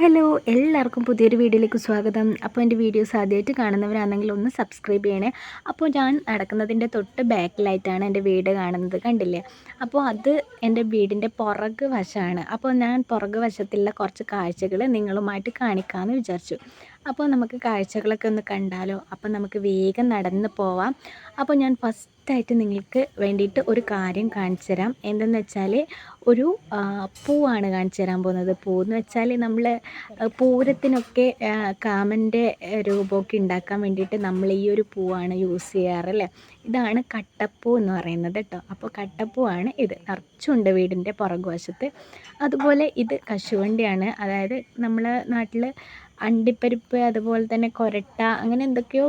Hello എല്ലാവർക്കും പുതിയൊരു വീഡിയോയിലേക്ക് സ്വാഗതം. അപ്പോൾ എന്റെ വീഡിയോസ് ആദ്യമായിട്ട് കാണുന്നവരാണെങ്കിൽ ഒന്ന് സബ്സ്ക്രൈബ് ചെയ്യണേ. അപ്പോൾ ഞാൻ നടക്കുന്നതിന്റെ തൊട്ട് ബാക്കിലായിട്ടാണ് എന്റെ വീട് കാണുന്നത് കണ്ടില്ലേ? അപ്പോൾ അത് എന്റെ വീടിന്റെ പുറക് വശമാണ്. അപ്പോൾ ഞാൻ പുറക് വശത്തുള്ള കുറച്ച് കാഴ്ചകൾ നിങ്ങളുമായിട്ട് കാണിക്കാമെന്ന് വിചാരിച്ചു. അപ്പോൾ നമുക്ക് കാഴ്ചകളൊക്കെ ഒന്ന് കണ്ടാലോ? അപ്പോൾ നമുക്ക് വേഗം നടന്ന് പോവാം. അപ്പോൾ ഞാൻ ഫസ്റ്റായിട്ട് നിങ്ങൾക്ക് വേണ്ടിയിട്ട് ഒരു കാര്യം കാണിച്ചു തരാം. എന്തെന്ന് വെച്ചാൽ ഒരു പൂവാണ് കാണിച്ചു തരാൻ പോകുന്നത്. പൂവെന്ന് വെച്ചാൽ നമ്മൾ പൂരത്തിനൊക്കെ കാമന്റെ രൂപമൊക്കെ ഉണ്ടാക്കാൻ വേണ്ടിയിട്ട് നമ്മൾ ഈ ഒരു പൂവാണ് യൂസ് ചെയ്യാറ് അല്ലേ? ഇതാണ് കട്ടപ്പൂ എന്ന് പറയുന്നത് കേട്ടോ. അപ്പോൾ കട്ടപ്പൂവാണ് ഇത്. നിറച്ചുണ്ട് വീടിന്റെ പുറകുവശത്ത്. അതുപോലെ ഇത് കശുവണ്ടിയാണ്. അതായത് നമ്മളെ നാട്ടിൽ അണ്ടിപ്പരിപ്പ് അതുപോലെ തന്നെ കൊരട്ട അങ്ങനെ എന്തൊക്കെയോ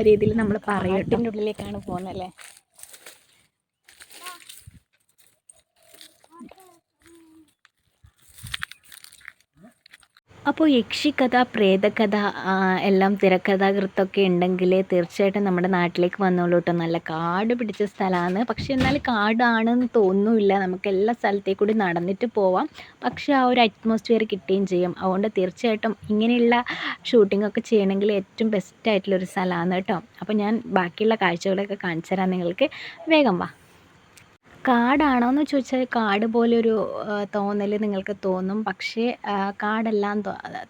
രീതിയിൽ നമ്മൾ പറയട്ടിന്റെ ഉള്ളിലേക്കാണ് പോകുന്നത് അല്ലേ? അപ്പോൾ യക്ഷിക്കഥ പ്രേതകഥ എല്ലാം തിരക്കഥാകൃത്തൊക്കെ ഉണ്ടെങ്കിൽ തീർച്ചയായിട്ടും നമ്മുടെ നാട്ടിലേക്ക് വന്നോളൂ കേട്ടോ നല്ല കാട് പിടിച്ച സ്ഥലമാണ്. പക്ഷെ എന്നാൽ കാടാണെന്ന് തോന്നുന്നില്ല. നമുക്ക് എല്ലാ സ്ഥലത്തേക്ക് കൂടി നടന്നിട്ട് പോവാം. പക്ഷേ ആ ഒരു അറ്റ്മോസ്ഫിയർ കിട്ടുകയും ചെയ്യും. അതുകൊണ്ട് തീർച്ചയായിട്ടും ഇങ്ങനെയുള്ള ഷൂട്ടിംഗ് ഒക്കെ ചെയ്യണമെങ്കിൽ ഏറ്റവും ബെസ്റ്റ് ആയിട്ടുള്ളൊരു സ്ഥലമാണ് കേട്ടോ അപ്പോൾ ഞാൻ ബാക്കിയുള്ള കാഴ്ചകളൊക്കെ കാണിച്ചു തരാം നിങ്ങൾക്ക്. വേഗം വാ. കാടാണോ എന്ന് ചോദിച്ചാൽ കാട് പോലൊരു തോന്നൽ നിങ്ങൾക്ക് തോന്നും. പക്ഷേ കാടെല്ലാം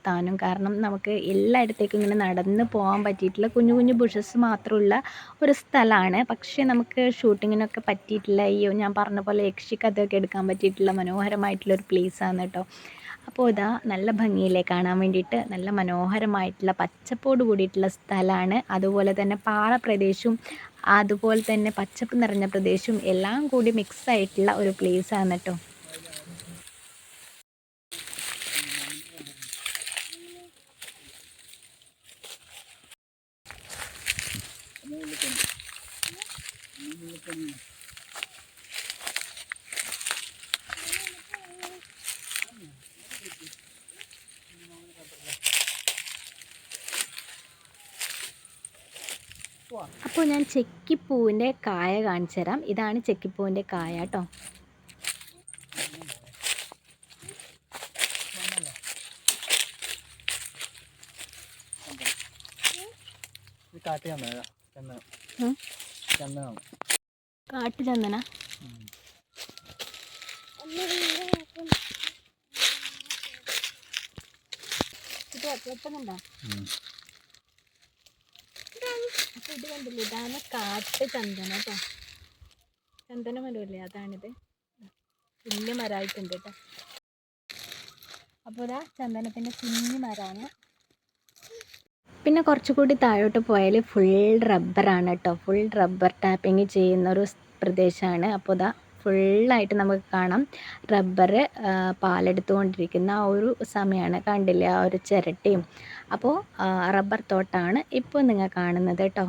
താനും. കാരണം നമുക്ക് എല്ലായിടത്തേക്കും ഇങ്ങനെ നടന്ന് പോകാൻ പറ്റിയിട്ടുള്ള കുഞ്ഞു കുഞ്ഞു ബുഷസ് മാത്രമുള്ള ഒരു സ്ഥലമാണ്. പക്ഷേ നമുക്ക് ഷൂട്ടിങ്ങിനൊക്കെ പറ്റിയിട്ടുള്ള ഈ ഞാൻ പറഞ്ഞ പോലെ യക്ഷിക്കഥയൊക്കെ എടുക്കാൻ പറ്റിയിട്ടുള്ള മനോഹരമായിട്ടുള്ള ഒരു പ്ലേസാണ് കേട്ടോ. അപ്പോൾ ഇതാ നല്ല ഭംഗിയിലെ കാണാൻ വേണ്ടിയിട്ട്. നല്ല മനോഹരമായിട്ടുള്ള പച്ചപ്പോട് കൂടിയിട്ടുള്ള സ്ഥലമാണ്. അതുപോലെ തന്നെ പാറ പ്രദേശവും അതുപോലെ തന്നെ പച്ചപ്പ് നിറഞ്ഞ പ്രദേശവും എല്ലാം കൂടി മിക്സ് ആയിട്ടുള്ള ഒരു പ്ലേസാണ് കേട്ടോ അപ്പോൾ ഞാൻ ചെക്കിപ്പൂവിന്റെ കായ കാണിച്ചു തരാം. ഇതാണ് ചെക്കിപ്പൂവിന്റെ കായ കേട്ടോ കാട്ടു ചന്ദന ഇത് എത്തുന്നുണ്ടോ അപ്പോൾ ഇത് കണ്ടില്ലേ? ഇതാണ് കാട്ട് ചന്ദന കേട്ടോ. ചന്ദന മരമല്ലേ അതാണിത്. വലിയ മരമായിട്ടുണ്ട് കേട്ടോ. അപ്പോൾ ഇതാ ചന്ദനത്തിന്റെ കുഞ്ഞു മരമാണ് പിന്നെ കുറച്ചുകൂടി താഴോട്ട് പോയാൽ ഫുൾ റബ്ബറാണ് കേട്ടോ. ഫുൾ റബ്ബർ ടാപ്പിംഗ് ചെയ്യുന്ന ഒരു പ്രദേശമാണ്. അപ്പോൾ ഇതാ ഫുള്ളായിട്ട് നമുക്ക് കാണാം. റബ്ബർ പാലെടുത്തുകൊണ്ടിരിക്കുന്ന ആ ഒരു സമയമാണ് കണ്ടില്ലേ? ആ ഒരു ചിരട്ടയും. അപ്പോൾ റബ്ബർ തോട്ടാണ് ഇപ്പോൾ നിങ്ങൾ കാണുന്നത് കേട്ടോ.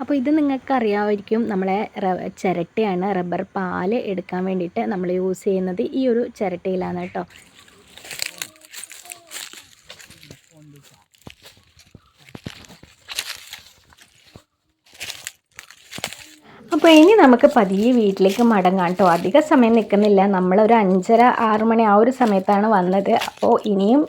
അപ്പോൾ ഇത് നിങ്ങൾക്ക് അറിയാമായിരിക്കും നമ്മളെ ചിരട്ടയാണ്. റബ്ബർ പാൽ എടുക്കാൻ വേണ്ടിയിട്ട് നമ്മൾ യൂസ് ചെയ്യുന്നത് ഈ ഒരു ചിരട്ടയിലാണ് കേട്ടോ. അപ്പോൾ ഇനി നമുക്ക് പതിയെ വീട്ടിലേക്ക് മടങ്ങാം കേട്ടോ അധിക സമയം നിൽക്കുന്നില്ല നമ്മളൊരു അഞ്ചര ആറ് മണി ആ ഒരു സമയത്താണ് വന്നത്. അപ്പോൾ ഇനിയും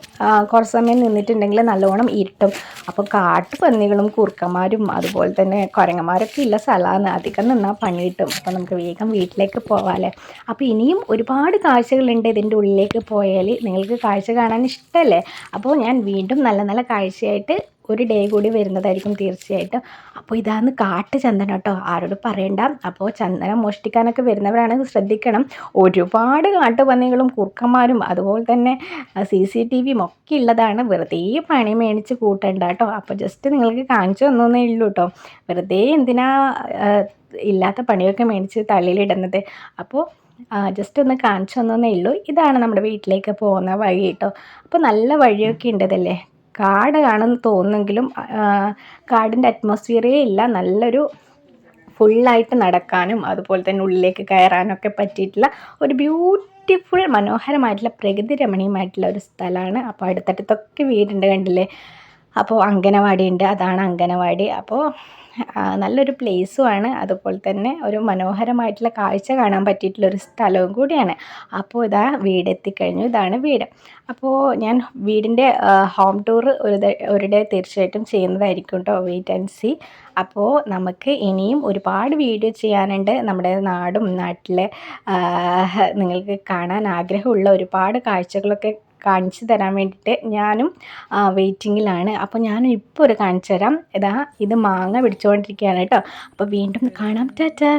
കുറച്ച് സമയം നിന്നിട്ടുണ്ടെങ്കിൽ നല്ലോണം ഇരുട്ടും. അപ്പോൾ കാട്ടുപന്നികളും കുറുക്കന്മാരും അതുപോലെ തന്നെ കുരങ്ങന്മാരൊക്കെ ഇല്ല സ്ഥലമാണ്. അധികം നിന്നാൽ പണി കിട്ടും. അപ്പോൾ നമുക്ക് വേഗം വീട്ടിലേക്ക് പോകാമല്ലേ അപ്പോൾ ഇനിയും ഒരുപാട് കാഴ്ചകളുണ്ട് ഇതിന്റെ ഉള്ളിലേക്ക് പോയാൽ നിങ്ങൾക്ക് കാഴ്ച കാണാൻ ഇഷ്ടമല്ലേ അപ്പോൾ ഞാൻ വീണ്ടും നല്ല നല്ല കാഴ്ചയായിട്ട് ഒരു ഡേ കൂടി വരുന്നതായിരിക്കും തീർച്ചയായിട്ടും. അപ്പോൾ ഇതാണ് കാട്ട് ചന്ദനം കേട്ടോ. ആരോട് പറയണ്ട. അപ്പോൾ ചന്ദനം മോഷ്ടിക്കാനൊക്കെ വരുന്നവരാണെങ്കിൽ ശ്രദ്ധിക്കണം. ഒരുപാട് കാട്ടുപന്നികളും കുർക്കന്മാരും അതുപോലെ തന്നെ സി സി ടി വിയും ഒക്കെ ഉള്ളതാണ്. വെറുതെ പണി മേടിച്ച് കൂട്ടേണ്ട കേട്ടോ. അപ്പോൾ ജസ്റ്റ് നിങ്ങൾക്ക് കാണിച്ചു തന്നേ ഉള്ളൂ കേട്ടോ. വെറുതെ എന്തിനാ ഇല്ലാത്ത പണിയൊക്കെ മേടിച്ച് തള്ളിയിലിടുന്നത് അപ്പോൾ ജസ്റ്റ് ഒന്ന് കാണിച്ചു തന്നേ ഉള്ളൂ. ഇതാണ് നമ്മുടെ വീട്ടിലേക്ക് പോകുന്ന വഴി കേട്ടോ. അപ്പോൾ നല്ല വഴിയൊക്കെ ഉണ്ട് ഇതല്ലേ കാടാണെന്ന് തോന്നുമെങ്കിലും കാടിന്റെ അറ്റ്മോസ്ഫിയറേ ഇല്ല. നല്ലൊരു ഫുള്ളായിട്ട് നടക്കാനും അതുപോലെ തന്നെ ഉള്ളിലേക്ക് കയറാനൊക്കെ പറ്റിയിട്ടുള്ള ഒരു ബ്യൂട്ടിഫുൾ മനോഹരമായിട്ടുള്ള പ്രകൃതി രമണീയമായിട്ടുള്ള ഒരു സ്ഥലമാണ്. അപ്പോൾ അടുത്തടുത്തൊക്കെ വീടുണ്ട് കണ്ടില്ലേ? അപ്പോൾ അങ്കനവാടി ഉണ്ട് അതാണ് അങ്കനവാടി. അപ്പോൾ നല്ലൊരു പ്ലേസുമാണ് അതുപോലെ തന്നെ ഒരു മനോഹരമായിട്ടുള്ള കാഴ്ച കാണാൻ പറ്റിയിട്ടുള്ള ഒരു സ്ഥലവും കൂടിയാണ്. അപ്പോൾ ഇതാ വീട് എത്തിക്കഴിഞ്ഞു ഇതാണ് വീട്. അപ്പോൾ ഞാൻ വീടിന്റെ ഹോം ടൂർ ഒരു ഒരു ഡേ തീർച്ചയായിട്ടും ചെയ്യുന്നതായിരിക്കും കേട്ടോ വെയിറ്റ് ആൻഡ് സി അപ്പോൾ നമുക്ക് ഇനിയും ഒരുപാട് വീഡിയോ ചെയ്യാനുണ്ട്. നമ്മുടെ നാടും നാട്ടിലെ നിങ്ങൾക്ക് കാണാൻ ആഗ്രഹമുള്ള ഒരുപാട് കാഴ്ചകളൊക്കെ കാണിച്ചു തരാൻ വേണ്ടിയിട്ട് ഞാനും വെയിറ്റിങ്ങിലാണ് അപ്പോൾ ഞാൻ ഇപ്പോൾ ഒരു കാണിച്ചു തരാം. ഇതാ ഇത് മാങ്ങ പിടിച്ചുകൊണ്ടിരിക്കുകയാണ് കേട്ടോ. അപ്പോൾ വീണ്ടും കാണാം. ടാറ്റാ!